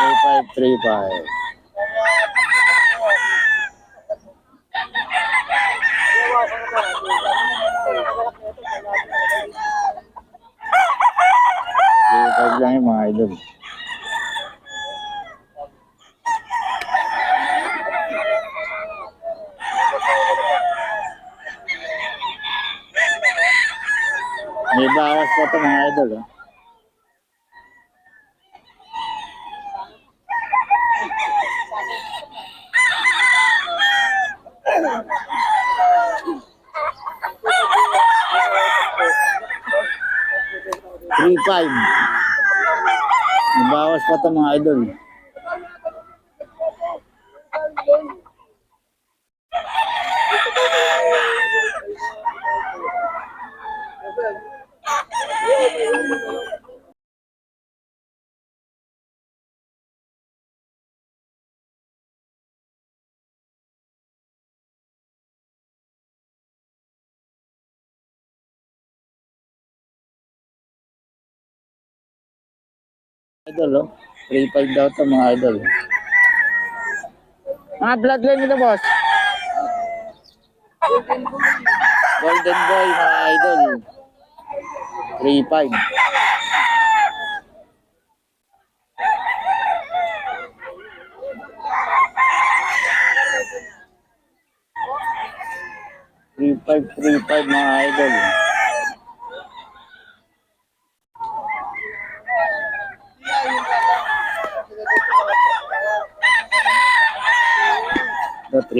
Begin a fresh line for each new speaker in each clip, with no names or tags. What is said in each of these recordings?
3535. Three lang yung mga idol. May bawas pa ito mga idol. Oh. Three five. May bawas pa ito mga idol. Idol, oh. 3-5 daw to mga idol. Mga bloodline nito, boss. Golden boy, mga idol. 3-5. Three five, three five mga idol.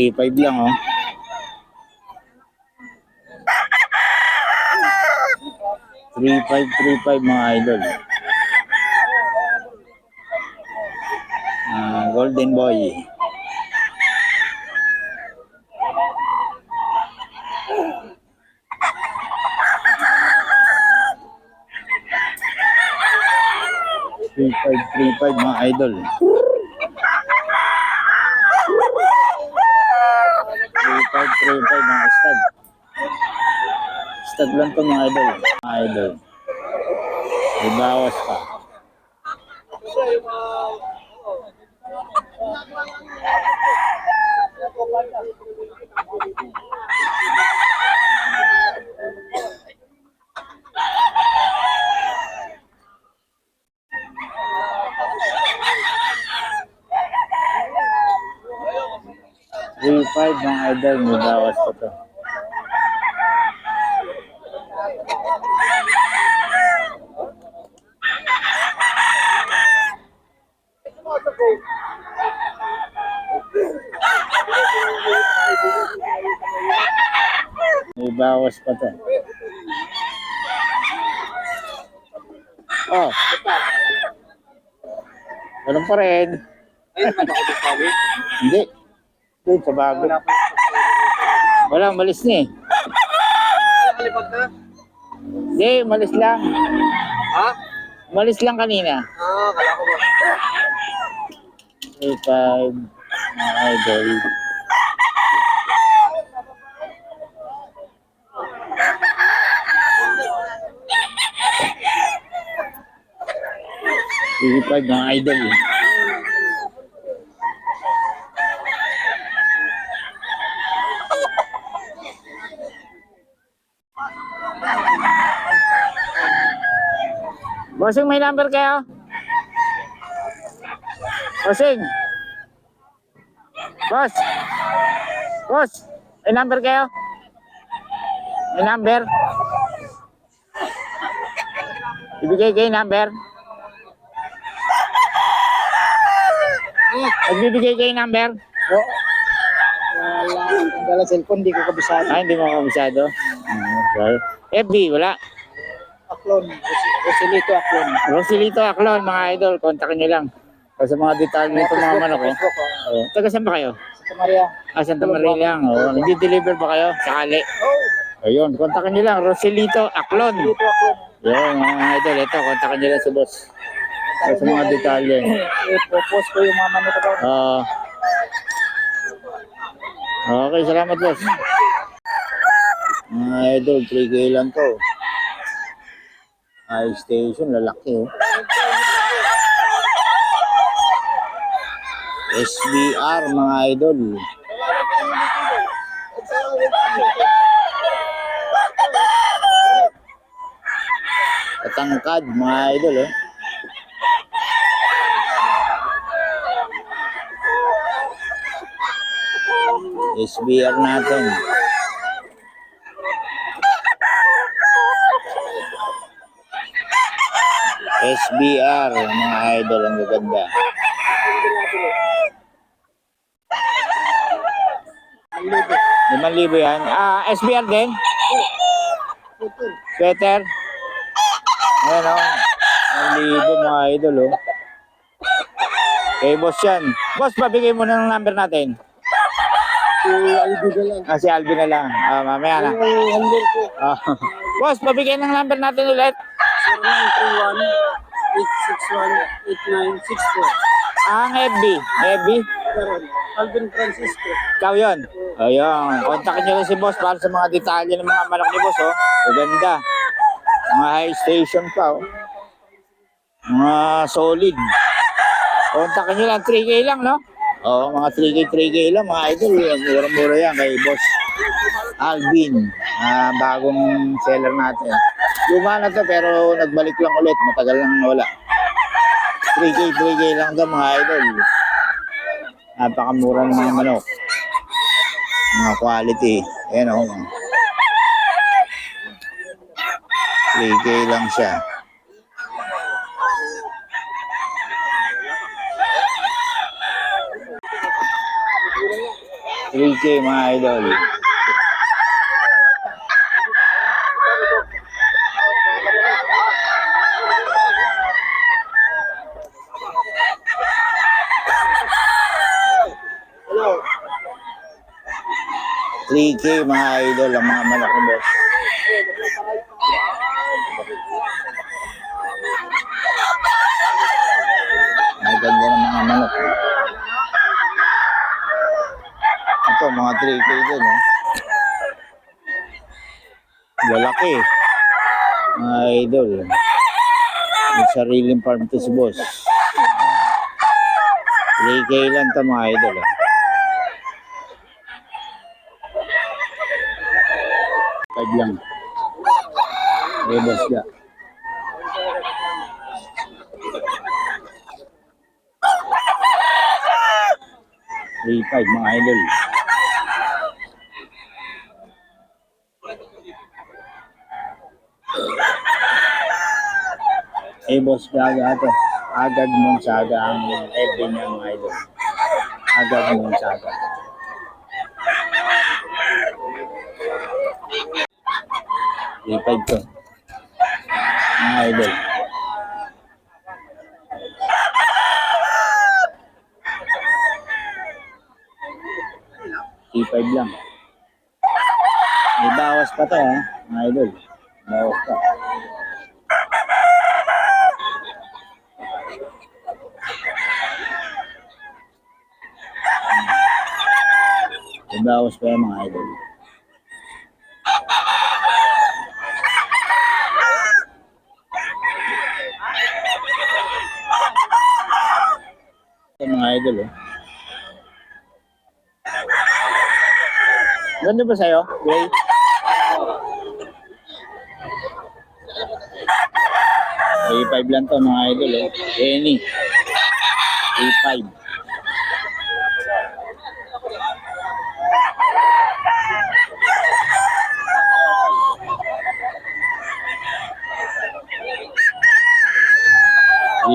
3-5 lang, oh. Three five, three five mga idol. Ah, golden boy. Three five, three five mga idol. Three five, three five mga stud. Stud lang to mga idol. Mga idol. May bawas pa. Three five mga idol. May bawas pa to. Pa to. Oh. Ganun pa rin. Hindi. Doon sa bago. Wala, malis na eh.
Kalipag na?
Hindi, malis lang.
Ha?
Malis lang kanina.
Ah, kala ko ba?
May five. Mga idol. Three five mga idol. Bossing, may number kayo? Bossing. Boss. Boss, may number kayo? May number? Ibigay kayo number? Nagbibigay kayo number?
Oo. Wala. Ang dala cellphone, di ko kabisado.
Ah, hindi mo kabisado? Okay. FB, wala.
Aklon. Rosilito Aklon.
Rosilito Aklon, mga idol, kontakin nyo lang. Kasi mga detalye nito mga manok.
Facebook, oh.
Oh. Taga saan ba kayo?
Santa Maria.
Ah, Santa Maria lang. Oh. Hindi-deliver ba kayo? Sakali.
Oh,
Ayun, kontakin nyo lang. Rosilito Aklon.
Rosilito Aklon.
Yun, mga idol. Ito, kontakin nyo lang si boss. Sa mga detalye.
I-propose ko yung mga manok ko.
Ah. okay, salamat boss. Mga idol, 3K lang to. High station, lalaki oh. SBR mga idol. Katangkad mga idol eh. SBR natin. SBR mga idol ang gaganda. Limang libo yan. Ah, SBR din? Sweater? Ayan o. Limang libo mga idol o. Okay, boss yan. Boss, pabigay mo na ng number natin.
Si Albi na lang.
Ah, si Alvin na lang. Ah, mamaya na.
Yung ko,
Ah. boss, pabigay ng number natin ulit.
0931-861-8964.
Ah, ang FB. FB?
Karon, Alvin Francisco.
Ikaw yun. Ayun. Kontakin nyo rin si boss para sa mga detalye ng mga malaki ni boss, oh. Maganda. Mga high station pa, oh. Mga solid. Kontakin nyo lang. 3K lang, no? Oo, mga 3K, 3K lang, mga idol. Mura-mura yan kay boss Alvin. Ah, bagong seller natin. Luma na to, pero nagbalik lang ulit. Matagal lang wala. 3K, 3K lang to, mga idol. Napakamura ng mga manok. Mga quality. Ayan o. 3K lang siya. Three K mga idol.
Hello.
3K mga idol ang mga manok ni boss. Ang ganda ng mga manok. Ito, mga 3K din, oh. Lalaki. Mga idol. May sariling farm to si boss. 3K lang to mga idol, oh. Five lang. Rebos ka. Three five mga idol. Eh, boss gaga ito. Agad mong saga ang FB niya mga idol. Agad mong saga. Three five to. Mga idol. Three five lang. May bawas pa to ha, mga idol. Bawas pa. May bawas pa yan mga idol. Ito mga idol oh. Ganda ba sa'yo? Gray? A5 lang to mga idol eh. Any. A5.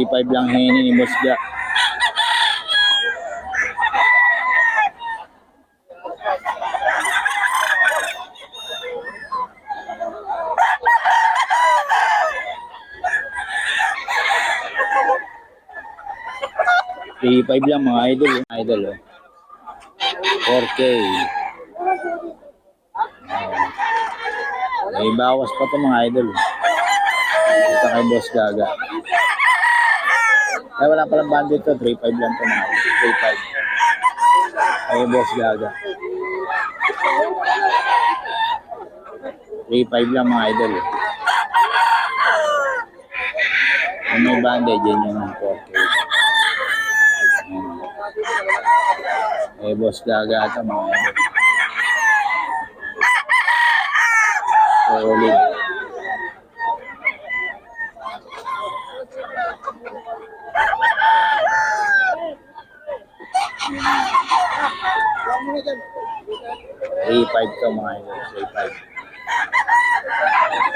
A5 lang hini ni Musga. A5 lang mga idol, eh. idol oh. 4K. May bawas pa to mga idol. Ito kay Boss Gaga. Ay, wala palang bandit to. 3.5 lang to mga idol. 3.5. Kay Boss Gaga. 3.5 lang mga idol. eh. Kung may bandit, yan yung 4K. Ayan. Eh, boss gaga ito mga idol. Solid. A5 to mga idol. A5.